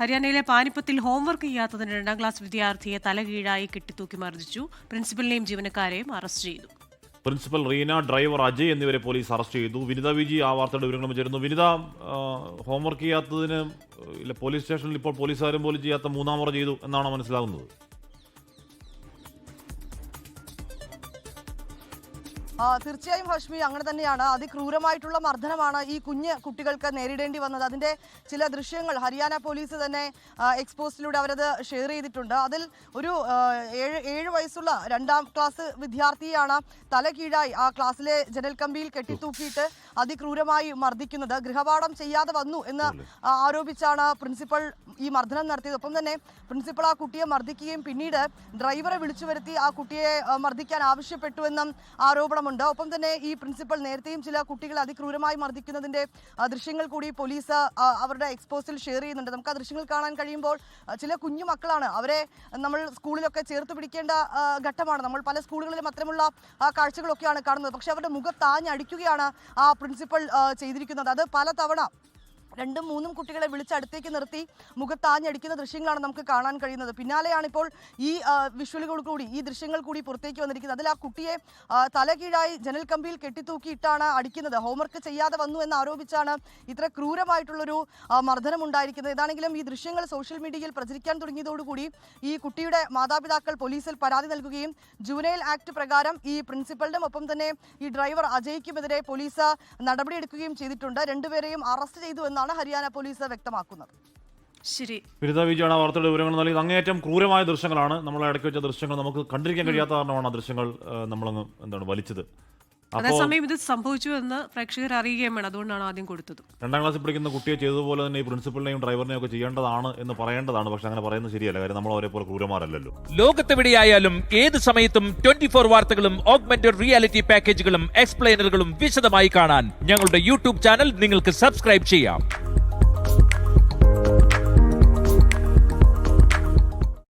ഹരിയാനയിലെ പാനിപ്പത്തിൽ ഹോംവർക്ക് ചെയ്യാത്തതിന് രണ്ടാം ക്ലാസ് വിദ്യാർത്ഥിയെ തലകീഴായി കെട്ടിത്തൂക്കി മർദ്ദിച്ചു. പ്രിൻസിപ്പലിനെയും ജീവനക്കാരെയും അറസ്റ്റ് ചെയ്തു. പ്രിൻസിപ്പൽ റീന ഡ്രൈവർ അജയ് എന്നിവരെ പോലീസ് അറസ്റ്റ് ചെയ്തു. വിനിത വിജി ആ വാർത്തയുടെ വിവരങ്ങളും ചേരുന്നു. വിനിത ഹോംവർക്ക് ചെയ്യാത്തതിന് പോലീസ് സ്റ്റേഷനിൽ ഇപ്പോൾ പോലീസുകാരും പോലും ചെയ്യാത്ത മൂന്നാം മുറ ചെയ്തു എന്നാണ് മനസ്സിലാകുന്നത്. തീർച്ചയായും ഹഷ്മി അങ്ങനെ തന്നെയാണ്. അതിക്രൂരമായിട്ടുള്ള മർദ്ദനമാണ് ഈ കുഞ്ഞ് കുട്ടികൾക്ക് നേരിടേണ്ടി വന്നത്. അതിന്റെ ചില ദൃശ്യങ്ങൾ ഹരിയാന പോലീസ് തന്നെ എക്സ്പോസ്റ്റിലൂടെ അവരത് ഷെയർ ചെയ്തിട്ടുണ്ട്. അതിൽ ഒരു ഏഴ് ഏഴ് വയസ്സുള്ള രണ്ടാം ക്ലാസ് വിദ്യാർത്ഥിയാണ് തല കീഴായി ആ ക്ലാസ്സിലെ ജനൽ കമ്പിയിൽ കെട്ടിത്തൂക്കിയിട്ട് അതിക്രൂരമായി മർദ്ദിക്കുന്നത്. ഗൃഹപാഠം ചെയ്യാതെ വന്നു എന്ന് ആരോപിച്ചാണ് പ്രിൻസിപ്പൽ ഈ മർദ്ദനം നടത്തിയത്. ഒപ്പം തന്നെ പ്രിൻസിപ്പൾ ആ കുട്ടിയെ മർദ്ദിക്കുകയും പിന്നീട് ഡ്രൈവറെ വിളിച്ചു വരുത്തി ആ കുട്ടിയെ മർദ്ദിക്കാൻ ആവശ്യപ്പെട്ടുവെന്നും ആരോപണമുണ്ട് ഒപ്പം തന്നെ ഈ പ്രിൻസിപ്പൽ നേരത്തെയും ചില കുട്ടികളെ അതിക്രൂരമായി മർദ്ദിക്കുന്നതിന്റെ ദൃശ്യങ്ങൾ കൂടി പോലീസ് അവരുടെ എക്സ്പോസിൽ ഷെയർ ചെയ്യുന്നുണ്ട്. നമുക്ക് ആ ദൃശ്യങ്ങൾ കാണാൻ കഴിയുമ്പോൾ ചില കുഞ്ഞു മക്കളാണ് അവരെ നമ്മൾ സ്കൂളിലൊക്കെ ചേർത്ത് പിടിക്കേണ്ട ഘട്ടമാണ്. നമ്മൾ പല സ്കൂളുകളിലും അത്തരമുള്ള കാഴ്ചകളൊക്കെയാണ് കാണുന്നത്. പക്ഷെ അവരുടെ മുഖത്താഞ്ഞടിക്കുകയാണ് ആ പ്രിൻസിപ്പൽ ചെയ്തിരിക്കുന്നത്. അത് പല തവണ രണ്ടും മൂന്നും കുട്ടികളെ വിളിച്ച് അടുത്തേക്ക് നിർത്തി മുഖത്താഞ്ഞടിക്കുന്ന ദൃശ്യങ്ങളാണ് നമുക്ക് കാണാൻ കഴിയുന്നത്. പിന്നാലെയാണ് ഇപ്പോൾ ഈ വിഷ്വലുകൾ കൂടി ഈ ദൃശ്യങ്ങൾ കൂടി പുറത്തേക്ക് വന്നിരിക്കുന്നത്. അതിൽ ആ കുട്ടിയെ തല തലകീഴായി ജനൽ കമ്പിയിൽ കെട്ടിത്തൂക്കിയിട്ടാണ് അടിക്കുന്നത്. ഹോംവർക്ക് ചെയ്യാതെ വന്നു എന്ന് ആരോപിച്ചാണ് ഇത്ര ക്രൂരമായിട്ടുള്ളൊരു മർദ്ദനം ഉണ്ടായിരിക്കുന്നത് ഏതാണെങ്കിലും ഈ ദൃശ്യങ്ങൾ സോഷ്യൽ മീഡിയയിൽ പ്രചരിക്കാൻ തുടങ്ങിയതോടുകൂടി ഈ കുട്ടിയുടെ മാതാപിതാക്കൾ പോലീസിൽ പരാതി നൽകുകയും ജുവനൈൽ ആക്ട് പ്രകാരം ഈ പ്രിൻസിപ്പലിനും ഒപ്പം തന്നെ ഈ ഡ്രൈവർ അജയ്ക്കുമെതിരെ പോലീസ് നടപടിയെടുക്കുകയും ചെയ്തിട്ടുണ്ട്. രണ്ടുപേരെയും അറസ്റ്റ് ചെയ്തു എന്നാണ് ഹരിയാന പോലീസ് വ്യക്തമാക്കുന്നത്. ശരി. വിരുദ്ധ വിജയാണ് വാർത്തയുടെ വിവരങ്ങൾ നൽകിയത് അങ്ങേയറ്റം ക്രൂരമായ ദൃശ്യങ്ങളാണ് നമ്മൾ ഇടയ്ക്ക് വെച്ച ദൃശ്യങ്ങൾ നമുക്ക് കണ്ടിരിക്കാൻ കഴിയാത്ത കാരണമാണ് ആ ദൃശ്യങ്ങൾ നമ്മളങ്ങ് എന്താണ് വലിച്ചത്. അതേസമയം ഇത് സംഭവിച്ചു എന്ന് പ്രേക്ഷകർ അറിയുകയും വേണം. അതുകൊണ്ടാണ് ആദ്യം കൊടുത്തത്. രണ്ടാം ക്ലാസ്സിൽ പഠിക്കുന്ന കുട്ടിയെ ചെയ്തതുപോലെ തന്നെ ഈ പ്രിൻസിപ്പളിനെയും ഡ്രൈവറിനെയും ഒക്കെ ചെയ്യേണ്ടതാണ് എന്ന് പറയേണ്ടതാണ്. പക്ഷെ അങ്ങനെ പറയുന്നത് ശരിയല്ല. കാര്യം നമ്മൾ അവരെ പോലെ ക്രൂരമാരല്ലല്ലോ ലോകത്തെവിടെയായാലും ഏത് സമയത്തും ട്വന്റി ഫോർ വാർത്തകളും ഓഗ്മെന്റഡ് റിയാലിറ്റി പാക്കേജുകളും എക്സ്പ്ലെയിനറുകളും വിശദമായി കാണാൻ ഞങ്ങളുടെ യൂട്യൂബ് ചാനൽ നിങ്ങൾക്ക് സബ്സ്ക്രൈബ് ചെയ്യാം.